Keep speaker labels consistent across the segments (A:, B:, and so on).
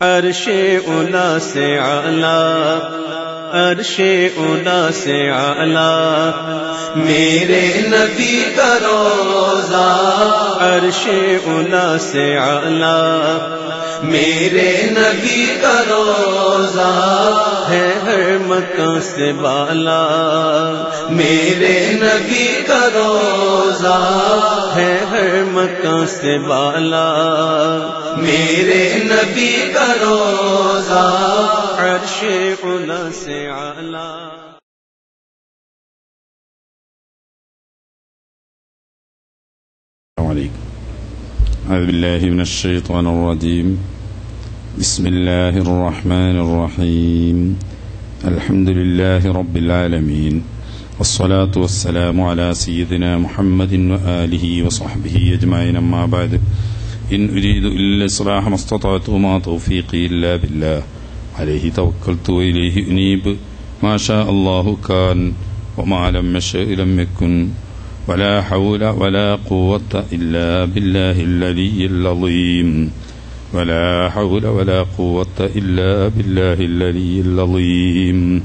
A: عرش اولا سے اعلی عرش اولا سے آلہ میرے نبی کا روزہ، عرش اولا سے آلہ میرے نبی کا روزہ ہے ہر مکان سے بالا، میرے نبی کا روزہ ہے ہر مکان سے بالا، میرے نبی کا روزہ، عرش اولا سے
B: السلام عليكم. أعوذ بالله من الشيطان الرجيم. بسم الله الرحمن الرحيم. الحمد لله رب العالمين. والصلاة والسلام على سيدنا محمد وآله وصحبه أجمعين. أما بعد إن أريد إلا الإصلاح ما استطعت وما توفيقي إلا بالله. عليه توكلت وإليه أنيب. ما شاء الله كان وما لم يشأ لم يكن. ولا حول ولا قوة إلا بالله العلي العظيم. ولا حول ولا قوة إلا بالله العلي العظيم.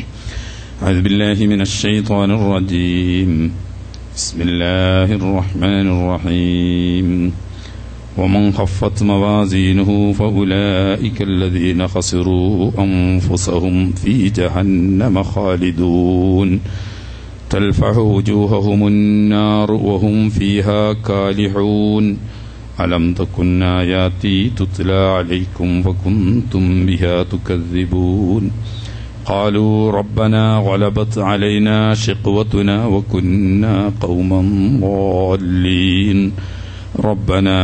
B: أعوذ بالله من الشيطان الرجيم. بسم الله الرحمن الرحيم. ومن خفت موازينه فأولئك الذين خسروا أنفسهم في جهنم خالدون. تلفح وجوههم النار وهم فيها كالحون. ألم تكن آياتي تتلى عليكم فكنتم بها تكذبون. قالوا ربنا غلبت علينا شقوتنا وكنا قوما ضالين. ربنا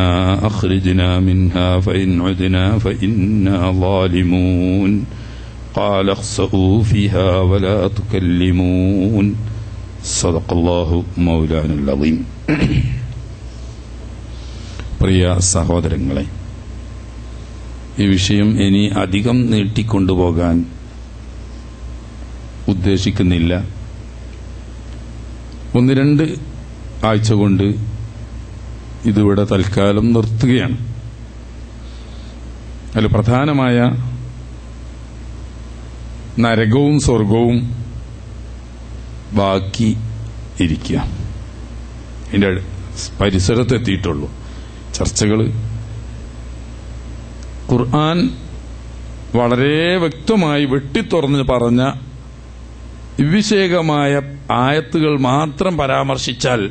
B: أخرجنا منها فإن عدنا فإنا ظالمون قال اخسئوا فيها ولا تكلمون صدق الله مولانا العظيم പ്രിയ സഹോദരങ്ങളെ ഈ വിഷയം ഇനി അധികം നീട്ടിക്കൊണ്ടുപോകാൻ ഉദ്ദേശിക്കുന്നില്ല ഒന്ന് രണ്ട് ആഴ്ച കൊണ്ട് ഇതിവിടെ തൽക്കാലം നിർത്തുകയാണ്. അതിൽ പ്രധാനമായ നരകവും സ്വർഗവും ബാക്കി ഇരിക്കുക. അതിന്റെ പരിസരത്തെത്തിയിട്ടുള്ളൂ. ചർച്ചകൾ ഖുർആൻ വളരെ വ്യക്തമായി വെട്ടിത്തുറന്ന് പറഞ്ഞ വിഷയകമായ ആയത്തുകൾ മാത്രം പരാമർശിച്ചാൽ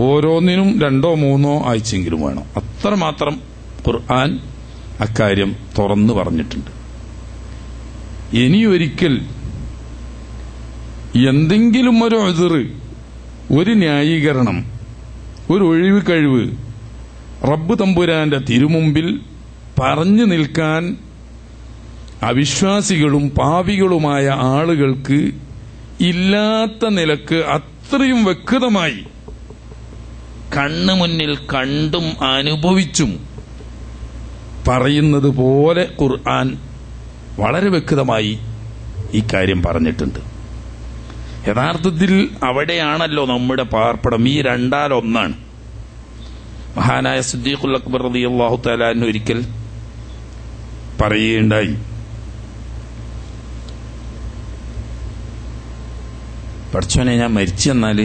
B: ഓരോന്നിനും രണ്ടോ മൂന്നോ ആഴ്ചയെങ്കിലും വേണം. അത്രമാത്രം ഖുർആൻ അക്കാര്യം തുറന്നു പറഞ്ഞിട്ടുണ്ട്. ഇനിയൊരിക്കൽ എന്തെങ്കിലും ഒരു അതിറ് ഒരു ന്യായീകരണം ഒരു ഒഴിവ് കഴിവ് റബ്ബ് തമ്പുരാന്റെ തിരുമുമ്പിൽ പറഞ്ഞു നിൽക്കാൻ അവിശ്വാസികളും പാവികളുമായ ആളുകൾക്ക് ഇല്ലാത്ത നിലയ്ക്ക് അത്രയും വ്യക്തമായി കണ്ണു മുന്നിൽ കണ്ടും അനുഭവിച്ചും പറയുന്നത് പോലെ ഖുർആൻ വളരെ വ്യക്തമായി ഈ കാര്യം പറഞ്ഞിട്ടുണ്ട്. യഥാർത്ഥത്തിൽ അവിടെയാണല്ലോ നമ്മുടെ പാർപ്പടം. ഈ രണ്ടാലൊന്നാണ്. മഹാനായ സിദ്ദീഖുൽ അക്ബർ റതി അള്ളാഹു തലാൻ ഒരിക്കൽ പറയുകയുണ്ടായി. പഠിച്ചോനെ ഞാൻ മരിച്ചെന്നാൽ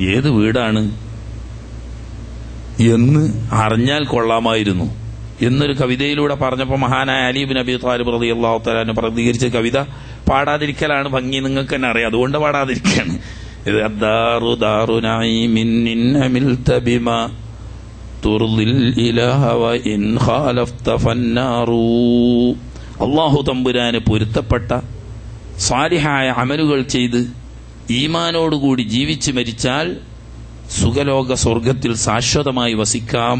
B: ഏത് വീടാണ്? എന്ന് അറിഞ്ഞാൽ കൊള്ളാമായിരുന്നു. എന്നൊരു കവിതയിലൂടെ പറഞ്ഞപ്പോൾ മഹാനായ അലീബിൻ അബി താലിബ് റതി അള്ളാഹു തലാന് പ്രതികരിച്ച കവിത പാടാതിരിക്കലാണ് ഭംഗി നിങ്ങൾക്ക് തന്നെ അറിയാം. അതുകൊണ്ട് പാടാതിരിക്കാണ്. അല്ലാഹു തമ്പുരാന് പൊരുത്തപ്പെട്ട സാലിഹായ അമലുകൾ ചെയ്ത് ഈമാനോടുകൂടി ജീവിച്ച് മരിച്ചാൽ സുഖലോക സ്വർഗത്തിൽ ശാശ്വതമായി വസിക്കാം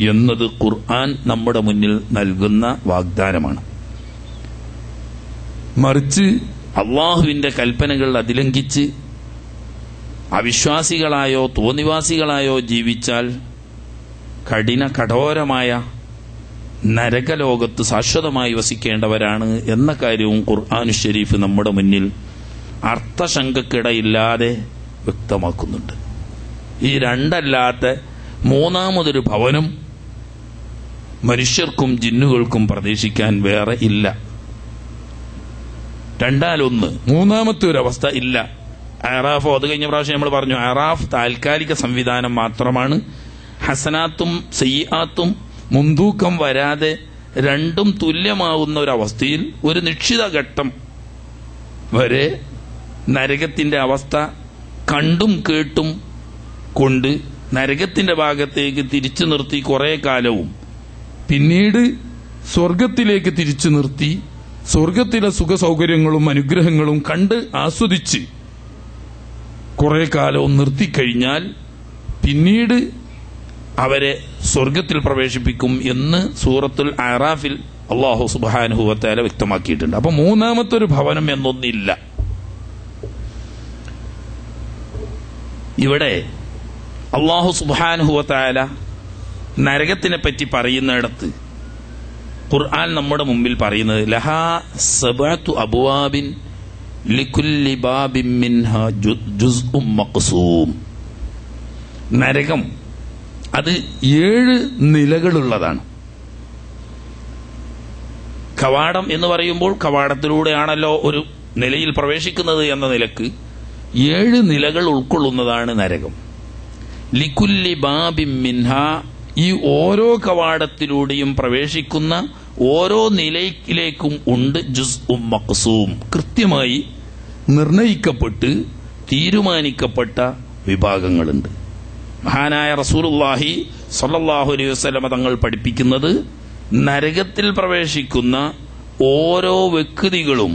B: എന്നത് ഖുർആൻ നമ്മുടെ മുന്നിൽ നൽകുന്ന വാഗ്ദാനമാണ്. മറിച്ച് അള്ളാഹുവിന്റെ കൽപ്പനകൾ അതിലംഘിച്ച് അവിശ്വാസികളായോ തോന്നിവാസികളായോ ജീവിച്ചാൽ കഠിന കഠോരമായ നരകലോകത്ത് ശാശ്വതമായി വസിക്കേണ്ടവരാണ് എന്ന കാര്യവും ഖുർആാനു ഷെരീഫ് നമ്മുടെ മുന്നിൽ അർത്ഥശങ്കക്കിടയില്ലാതെ വ്യക്തമാക്കുന്നുണ്ട്. ഈ രണ്ടല്ലാത്ത മൂന്നാമതൊരു ഭവനം മനുഷ്യർക്കും ജിന്നുകൾക്കും പ്രതീക്ഷിക്കാൻ വേറെ ഇല്ല. രണ്ടാലൊന്ന് മൂന്നാമത്തെ ഒരു അവസ്ഥ ഇല്ല. അറാഫ് അത് കഴിഞ്ഞ പ്രാവശ്യം നമ്മൾ പറഞ്ഞു അറാഫ് താൽക്കാലിക സംവിധാനം മാത്രമാണ്. ഹസനാത്തും സയ്യാത്തും മുൻതൂക്കം വരാതെ രണ്ടും തുല്യമാവുന്ന ഒരു അവസ്ഥയിൽ ഒരു നിശ്ചിത ഘട്ടം വരെ നരകത്തിന്റെ അവസ്ഥ കണ്ടും കേട്ടും കൊണ്ട് നരകത്തിന്റെ ഭാഗത്തേക്ക് തിരിച്ചു നിർത്തി കുറെ കാലവും. പിന്നീട് സ്വർഗത്തിലേക്ക് തിരിച്ചു നിർത്തി സ്വർഗത്തിലെ സുഖസൗകര്യങ്ങളും അനുഗ്രഹങ്ങളും കണ്ട് ആസ്വദിച്ച് കുറെ കാലവും നിർത്തിക്കഴിഞ്ഞാൽ പിന്നീട് അവരെ സ്വർഗത്തിൽ പ്രവേശിപ്പിക്കും എന്ന് സൂറത്തുൽ അറാഫിൽ അള്ളാഹു സുബാനുഭവത്തേല വ്യക്തമാക്കിയിട്ടുണ്ട്. അപ്പൊ മൂന്നാമത്തെ ഒരു ഭവനം എന്നൊന്നില്ല. ഇവിടെ അള്ളാഹു സുബാനുഹുവത്തായ നരകത്തിനെ പറ്റി പറയുന്നിടത്ത് ഖുർആൻ നമ്മുടെ മുമ്പിൽ പറയുന്നത് ലഹാ സബഅത്തു അബുവാബിൻ ബാബിൻ നരകം അത് ഏഴ് നിലകളുള്ളതാണ്. കവാടം എന്ന് പറയുമ്പോൾ കവാടത്തിലൂടെയാണല്ലോ ഒരു നിലയിൽ പ്രവേശിക്കുന്നത് എന്ന നിലയ്ക്ക് ഏഴ് നിലകൾ ഉൾക്കൊള്ളുന്നതാണ് നരകം. ലിക്കുല്ലി ബാബി മിൻഹ ഈ ഓരോ കവാടത്തിലൂടെയും പ്രവേശിക്കുന്ന ഓരോ നിലയിലേക്കും ഉണ്ട് ജുസ് ഉം മക്സൂം കൃത്യമായി നിർണയിക്കപ്പെട്ട് തീരുമാനിക്കപ്പെട്ട വിഭാഗങ്ങളുണ്ട്. മഹാനായ റസൂലുള്ളാഹി സ്വല്ലല്ലാഹു അലൈഹി വസല്ലമ തങ്ങൾ പഠിപ്പിക്കുന്നത് നരകത്തിൽ പ്രവേശിക്കുന്ന ഓരോ വ്യക്തികളും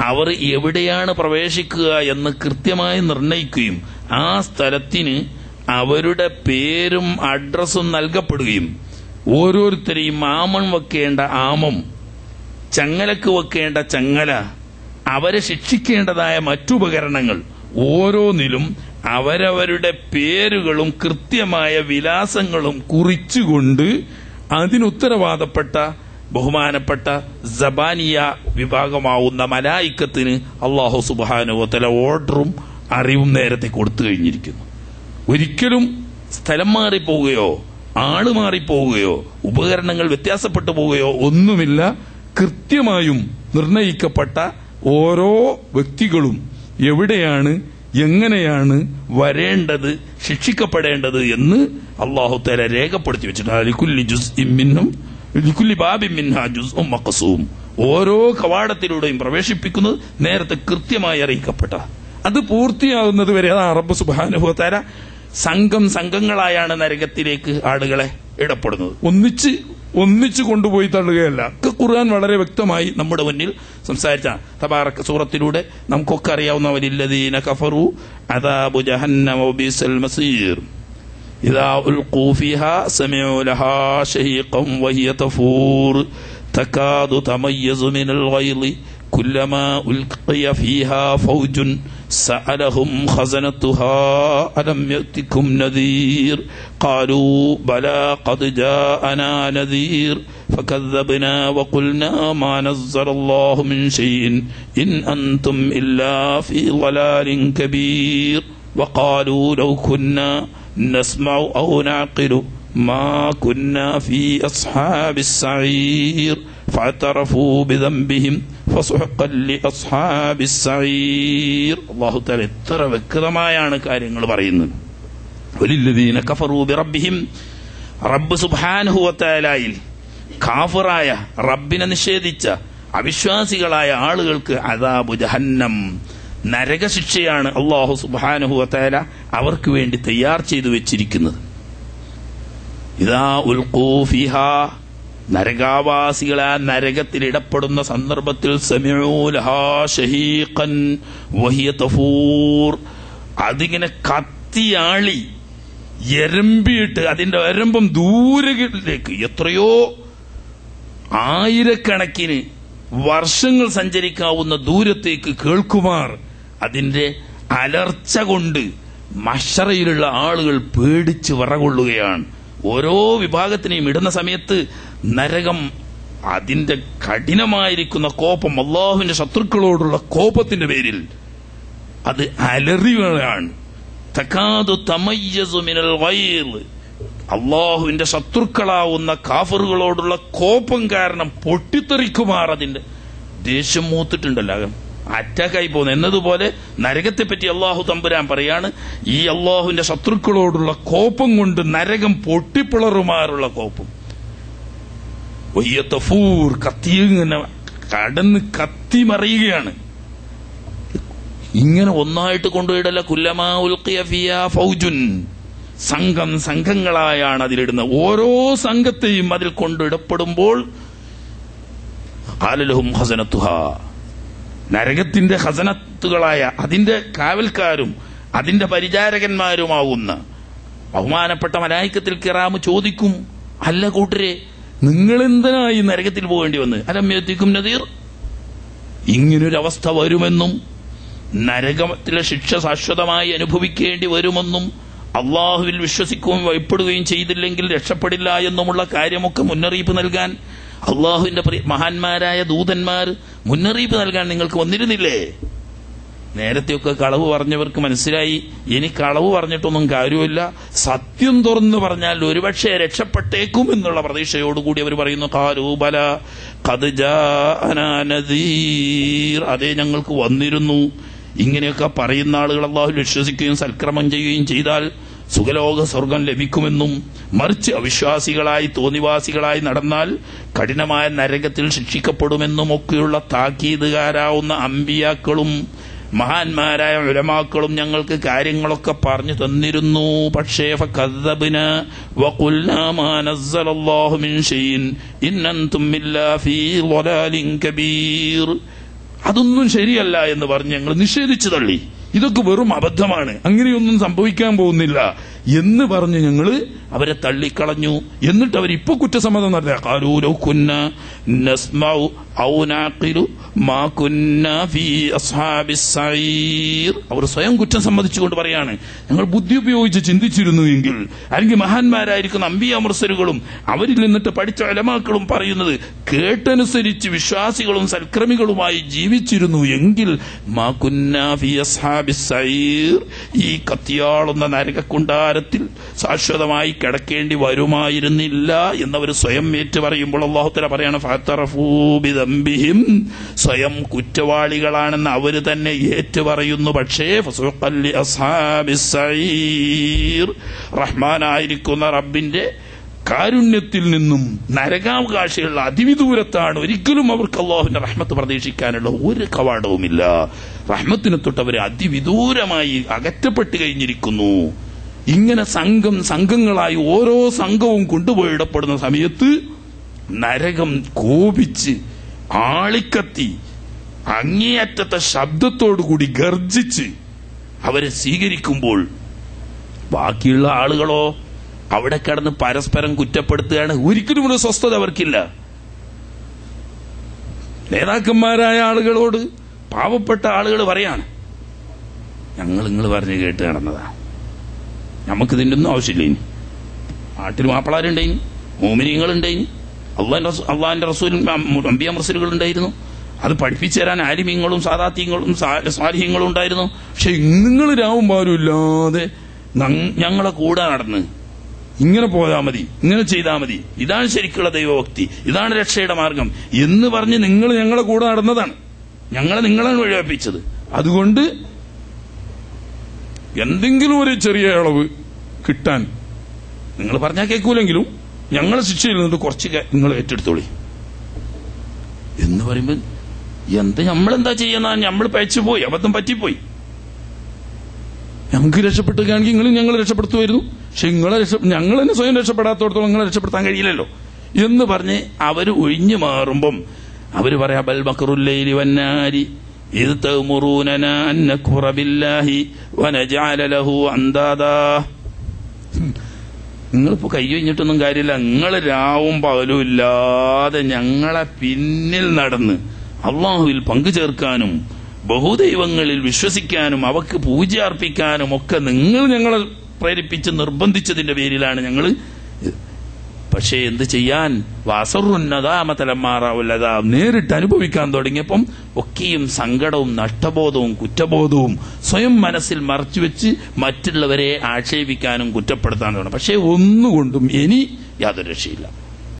B: അവർ എവിടെയാണ് പ്രവേശിക്കുക എന്ന് കൃത്യമായി നിർണയിക്കുകയും ആ സ്ഥലത്തിന് അവരുടെ പേരും അഡ്രസ്സും നൽകപ്പെടുകയും ഓരോരുത്തരെയും ആമം വെക്കേണ്ട ആമം ചങ്ങലക്ക് വെക്കേണ്ട ചങ്ങല അവരെ ശിക്ഷിക്കേണ്ടതായ മറ്റുപകരണങ്ങൾ ഓരോന്നിലും അവരവരുടെ പേരുകളും കൃത്യമായ വിലാസങ്ങളും കുറിച്ചുകൊണ്ട് അതിനുത്തരവാദപ്പെട്ട ബഹുമാനപ്പെട്ട ജബാനിയ വിഭാഗമാവുന്ന മലായിക്കത്തിന് അള്ളാഹു സുബാനുവത്തല ഓർഡറും അറിവും നേരത്തെ കൊടുത്തു കഴിഞ്ഞിരിക്കുന്നു. ഒരിക്കലും സ്ഥലം മാറിപ്പോവുകയോ ആൾ മാറിപ്പോവുകയോ ഉപകരണങ്ങൾ വ്യത്യാസപ്പെട്ടു പോവുകയോ ഒന്നുമില്ല. കൃത്യമായും നിർണയിക്കപ്പെട്ട ഓരോ വ്യക്തികളും എവിടെയാണ് എങ്ങനെയാണ് വരേണ്ടത് ശിക്ഷിക്കപ്പെടേണ്ടത് എന്ന് അള്ളാഹു തല രേഖപ്പെടുത്തി വെച്ചിട്ടുണ്ട്. ഓരോ കവാടത്തിലൂടെയും പ്രവേശിപ്പിക്കുന്നത് നേരത്തെ കൃത്യമായി അറിയിക്കപ്പെട്ട. അത് പൂർത്തിയാകുന്നത് വരെ അത് അറബ് സുബാനുഭവത്താര സംഘം സംഘങ്ങളായാണ് നരകത്തിലേക്ക് ആളുകളെ ഇടപെടുന്നത് ഒന്നിച്ച് ഒന്നിച്ചു കൊണ്ടുപോയി തള്ളുകയല്ല ഒക്കെ ഖുർആൻ വളരെ വ്യക്തമായി നമ്മുടെ മുന്നിൽ സംസാരിച്ച തബാറക്ക സൂറത്തിലൂടെ നമുക്കൊക്കെ അറിയാവുന്ന വലില്ലദീന കഫറു അദാബു ജഹന്നമ വബിസൽ മസീർ إذا ألقوا فيها سمعوا لها شهيقا وهي تفور تكاد تميز من الغيظ كلما ألقي فيها فوج سألهم خزنتها ألم يأتكم نذير؟ قالوا بلى قد جاءنا نذير فكذبنا وقلنا ما نزل الله من شيء إن أنتم إلا في ضلال كبير. وقالوا لو كنا نسمع أو نعقل ما كنا في أصحاب السعير. ഫഅതറഫൂ ബിദംബിഹിം ഫസുഹഖൻ ലിഅസ്ഹാബിസ് സഈർ അല്ലാഹു തആല എത്ര വ്യക്തമായാണ് കാര്യങ്ങൾ പറയുന്നത്. വലില്ലദീന കഫറു ബിറബ്ബിഹിം. റബ്ബ് സുബ്ഹാനഹു വതആലയിൽ കാഫിറായ റബ്ബിനെ നിഷേധിച്ച അവിശ്വാസികളായ ആളുകൾക്ക് അദാബു ജഹന്നം നരകശിക്ഷയാണ് അള്ളാഹു സുബ്ഹാനഹു വതആല അവർക്ക് വേണ്ടി തയ്യാർ ചെയ്തു വെച്ചിരിക്കുന്നത്. ഇദാ ഉൽഖൂ ഫിഹാ നരകാവാസികൾ ആ നരകത്തിൽ ഇടപെടുന്ന സന്ദർഭത്തിൽ അതിങ്ങനെ കത്തിയാളി എരമ്പിയിട്ട് അതിന്റെ എരമ്പം ദൂരത്തിലേക്ക് എത്രയോ ആയിരക്കണക്കിന് വർഷങ്ങൾ സഞ്ചരിക്കാവുന്ന ദൂരത്തേക്ക് കേൾക്കുമാർ. അതിന്റെ അലർച്ച കൊണ്ട് മഷറയിലുള്ള ആളുകൾ പേടിച്ച് വിറകൊള്ളുകയാണ്. ഓരോ വിഭാഗത്തിനെയും ഇടുന്ന സമയത്ത് നരകം അതിന്റെ കഠിനമായിരിക്കുന്ന കോപം അള്ളാഹുവിന്റെ ശത്രുക്കളോടുള്ള കോപത്തിന്റെ പേരിൽ അത് അലറിയാണ്. അള്ളാഹുവിന്റെ ശത്രുക്കളാവുന്ന കാഫറുകളോടുള്ള കോപം കാരണം പൊട്ടിത്തെറിക്കുമാർ അതിന്റെ ദേഷ്യം മൂത്തിട്ടുണ്ടല്ലോ. അറ്റാക്കായി പോകുന്നു. എന്നതുപോലെ നരകത്തെ പറ്റി അള്ളാഹു തമ്പുരാൻ പറയാണ് ഈ അള്ളാഹുവിന്റെ ശത്രുക്കളോടുള്ള കോപം കൊണ്ട് നരകം പൊട്ടിപ്പിളറുമാറുള്ള കോപം. വയ്യത്തഫൂർ കത്തിയിങ്ങനെ കടന്ന് കത്തി മറിയുകയാണ്. ഇങ്ങനെ ഒന്നായിട്ട് കൊണ്ടുപോയിടല്ല. കുല്ലമാ ഉൽക്കിയ ഫൗജുൻ. സംഘം സംഘങ്ങളായാണ് അതിലിടുന്നത്. ഓരോ സംഘത്തെയും അതിൽ കൊണ്ടിടപ്പെടുമ്പോൾ ആലലഹും ഹസനത്തുഹ. നരകത്തിന്റെ ഹസനത്തുകളായ അതിന്റെ കാവൽക്കാരും അതിന്റെ പരിചാരകന്മാരുമാവുന്ന ബഹുമാനപ്പെട്ട മലായിക്കത്തിൽ കിറാമ് ചോദിക്കും അല്ല കൂട്ടരെ നിങ്ങൾ എന്തിനായി നരകത്തിൽ പോകേണ്ടി വന്ന്? അലമ്യത്തിക്കും നദീർ. ഇങ്ങനൊരവസ്ഥ വരുമെന്നും നരകത്തിലെ ശിക്ഷ ശാശ്വതമായി അനുഭവിക്കേണ്ടി വരുമെന്നും അള്ളാഹുവിൽ വിശ്വസിക്കുകയും ഭയപ്പെടുകയും ചെയ്തില്ലെങ്കിൽ രക്ഷപ്പെടില്ല എന്നുമുള്ള കാര്യമൊക്കെ മുന്നറിയിപ്പ് നൽകാൻ അള്ളാഹുവിന്റെ മഹാന്മാരായ ദൂതന്മാർ മുന്നറിയിപ്പ് നൽകാൻ നിങ്ങൾക്ക് വന്നിരുന്നില്ലേ? നേരത്തെയൊക്കെ കളവ് പറഞ്ഞവർക്ക് മനസ്സിലായി. ഇനി കളവ് പറഞ്ഞിട്ടൊന്നും കാര്യമില്ല. സത്യം തുറന്നു പറഞ്ഞാൽ ഒരുപക്ഷെ രക്ഷപ്പെട്ടേക്കും എന്നുള്ള പ്രതീക്ഷയോടുകൂടി അവർ പറയുന്നു കാരൂബല അതേ ഞങ്ങൾക്ക് വന്നിരുന്നു. ഇങ്ങനെയൊക്കെ പറയുന്ന ആളുകൾ അള്ളാഹു വിശ്വസിക്കുകയും സൽക്രമം ചെയ്യുകയും ചെയ്താൽ സുഖലോക സ്വർഗം ലഭിക്കുമെന്നും മറിച്ച് അവിശ്വാസികളായി തോന്നിവാസികളായി നടന്നാൽ കഠിനമായ നരകത്തിൽ ശിക്ഷിക്കപ്പെടുമെന്നും ഒക്കെയുള്ള താക്കീതുകാരാവുന്ന അമ്പിയാക്കളും മഹാന്മാരായ ഉലമാക്കളും ഞങ്ങൾക്ക് കാര്യങ്ങളൊക്കെ പറഞ്ഞു തന്നിരുന്നു. പക്ഷേ അതൊന്നും ശരിയല്ല എന്ന് പറഞ്ഞ് ഞങ്ങൾ നിഷേധിച്ചു തള്ളി. ഇതൊക്കെ വെറും അബദ്ധമാണ്. അങ്ങനെയൊന്നും സംഭവിക്കാൻ പോകുന്നില്ല. എന്ന് പറഞ്ഞ് ഞങ്ങൾ അവരെ തള്ളിക്കളഞ്ഞു. എന്നിട്ട് അവർ ഇപ്പൊ കുറ്റസമ്മതം നടത്തിയ നസ്മൗ മാ ഫി അവർ സ്വയം കുറ്റം സമ്മതിച്ചുകൊണ്ട് പറയാണ്. ഞങ്ങൾ ബുദ്ധി ഉപയോഗിച്ച് ചിന്തിച്ചിരുന്നു എങ്കിൽ അല്ലെങ്കിൽ മഹാന്മാരായിരിക്കുന്ന അമ്പി അമൃസരുകളും അവരിൽ നിന്നിട്ട് പഠിച്ച അലമാക്കളും പറയുന്നത് കേട്ടനുസരിച്ച് വിശ്വാസികളും സൽക്രമികളുമായി ജീവിച്ചിരുന്നു എങ്കിൽ മാ കുന്ന ഫി ഈ കത്തിയാളുന്ന നരകക്കുണ്ടാരത്തിൽ ശാശ്വതമായി കിടക്കേണ്ടി വരുമായിരുന്നില്ല എന്നവർ സ്വയം ഏറ്റു പറയുമ്പോൾ അള്ളാഹുത്തല പറയാണ് ഫാത്തറഫൂബിദംബിഹിം സ്വയം കുറ്റവാളികളാണെന്ന് അവർ തന്നെ ഏറ്റു പറയുന്നു. പക്ഷേ റഹ്മാനായിരിക്കുന്ന റബ്ബിന്റെ കാരുണ്യത്തിൽ നിന്നും നരകാവകാശികളുടെ അതിവിദൂരത്താണ് ഒരിക്കലും അവർക്ക് അള്ളാഹുവിന്റെ റഹ്മത്ത് പ്രതീക്ഷിക്കാനുള്ള ഒരു കവാടവുമില്ല. റഹ്മത്തിനെ തൊട്ട് അവർ അതിവിദൂരമായി അകറ്റപ്പെട്ട് കഴിഞ്ഞിരിക്കുന്നു. ഇങ്ങനെ സംഘം സംഘങ്ങളായി ഓരോ സംഘവും കൊണ്ടുപോയിടപ്പെടുന്ന സമയത്ത് നരകം കോപിച്ച് ആളിക്കത്തി അങ്ങേയറ്റത്തെ ശബ്ദത്തോടുകൂടി ഗർജിച്ച് അവരെ സ്വീകരിക്കുമ്പോൾ ബാക്കിയുള്ള ആളുകളോ അവിടെ കിടന്ന് പരസ്പരം കുറ്റപ്പെടുത്തുകയാണ് ഒരിക്കലും ഒരു സ്വസ്ഥത അവർക്കില്ല. നേതാക്കന്മാരായ ആളുകളോട് പാവപ്പെട്ട ആളുകൾ പറയാണ് ഞങ്ങൾ നിങ്ങൾ പറഞ്ഞു കേട്ട് നടന്നതാ. നമുക്ക് ഇതിന്റെ ഒന്നും ആവശ്യമില്ല ഇനി. നാട്ടിൽ മാപ്പിളാരുണ്ടായിന് മോമിനിയങ്ങളുണ്ടായിന് അള്ളാന്റെ അള്ളാഹിന്റെ റസൂലും അമ്പിയ റസൂലുകൾ ഉണ്ടായിരുന്നു അത് പഠിപ്പിച്ചു തരാൻ ആലിമ്യങ്ങളും സാദാത്യങ്ങളും സ്വാലിഹ്യങ്ങളും ഉണ്ടായിരുന്നു. പക്ഷെ നിങ്ങൾ രാവും ഇല്ലാതെ ഞങ്ങളെ കൂടെ നടന്ന് ഇങ്ങനെ പോയാൽ മതി ഇങ്ങനെ ചെയ്താൽ മതി. ഇതാണ് ശരിക്കുള്ള ദൈവഭക്തി ഇതാണ് രക്ഷയുടെ മാർഗം എന്ന് പറഞ്ഞ് നിങ്ങൾ ഞങ്ങളെ കൂടെ നടന്നതാണ്. ഞങ്ങളെ നിങ്ങളാണ് വഴിവെപ്പിച്ചത്. അതുകൊണ്ട് എന്തെങ്കിലും ഒരു ചെറിയ അളവ് കിട്ടാൻ നിങ്ങൾ പറഞ്ഞാൽ കേൾക്കൂലെങ്കിലും ഞങ്ങൾ ശിക്ഷയിൽ നിന്ന് കുറച്ച് നിങ്ങൾ ഏറ്റെടുത്തോളി. എന്ന് പറയുമ്പോൾ എന്ത് നമ്മളെന്താ ചെയ്യുന്ന? നമ്മൾ പയച്ചു പോയി അബദ്ധം പറ്റിപ്പോയി. ഞങ്ങൾക്ക് രക്ഷപ്പെട്ടുകയാണെങ്കിൽ നിങ്ങൾ ഞങ്ങൾ രക്ഷപ്പെടുത്തുമായിരുന്നു. പക്ഷെ നിങ്ങളെ രക്ഷ ഞങ്ങൾ തന്നെ സ്വയം രക്ഷപ്പെടാത്തോടത്തോളം നിങ്ങളെ രക്ഷപ്പെടുത്താൻ കഴിയില്ലല്ലോ. എന്ന് പറഞ്ഞ് അവർ ഒഴിഞ്ഞു മാറുമ്പം അവർ പറയാ ബൽ മക്കറുല്ലൈലി വന്നാരി ഇത് تأمروننا أن نكفر ബില്ലാഹി വനജഅല ലഹു അന്താദാ നിങ്ങളിപ്പോ കൈ കഴിഞ്ഞിട്ടൊന്നും കാര്യമില്ല. നിങ്ങൾ രാവും പകലും ഇല്ലാതെ ഞങ്ങളെ പിന്നിൽ നടന്ന് അള്ളാഹുവിൽ പങ്കു ചേർക്കാനും ബഹുദൈവങ്ങളിൽ വിശ്വസിക്കാനും അവക്ക് പൂജ അർപ്പിക്കാനും ഒക്കെ നിങ്ങൾ ഞങ്ങളെ പ്രേരിപ്പിച്ച് നിർബന്ധിച്ചതിന്റെ പേരിലാണ് ഞങ്ങൾ പക്ഷേ എന്ത് ചെയ്യാൻ? വാസറുന്നതാമതലമാറാവുല്ലതാ നേരിട്ട് അനുഭവിക്കാൻ തുടങ്ങിയപ്പം ഒക്കെയും സങ്കടവും നഷ്ടബോധവും കുറ്റബോധവും സ്വയം മനസ്സിൽ മറച്ചുവെച്ച് മറ്റുള്ളവരെ ആക്ഷേപിക്കാനും കുറ്റപ്പെടുത്താനും പക്ഷേ ഒന്നുകൊണ്ടും ഇനി യാതൊരു രക്ഷയില്ല.